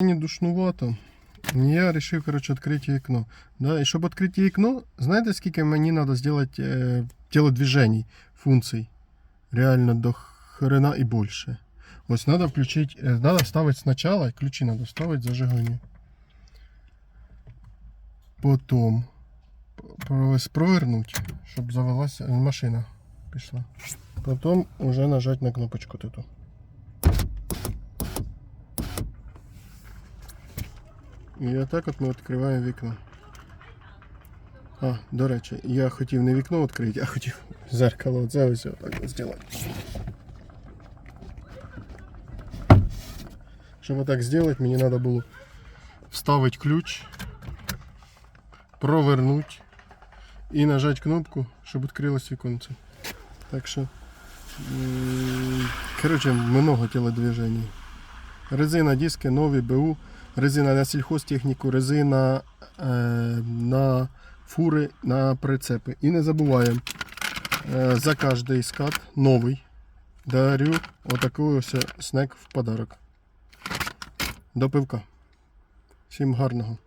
Мені душнувато. Я вирішив, коротше, відкрити вікно. Да? І щоб відкрити вікно, знаєте, скільки мені треба зробити е, телодвижений, функцій? Реально до хрена і більше. Ось треба включити, треба ставити спочатку, ключі треба ставити зажигання. Потім п- провернути, щоб завелася е, машина пішла. Потім вже нажати на кнопочку тут. І отак от ми відкриваємо вікно. А, до речі, я хотів не вікно відкрити, а хотів зеркало оце ось отак зробити. Щоб отак зробити, мені треба було вставити ключ, провернути і нажати кнопку, щоб відкрилось віконце. Так що, коротше, много телодвижений. Резина, диски, нові БУ, резина на сільхозтехніку, резина е, на фури, на прицепи. І не забуваємо, е, за кожний скат новий дарю отакий ось снек в подарок. До пивка. Всім гарного.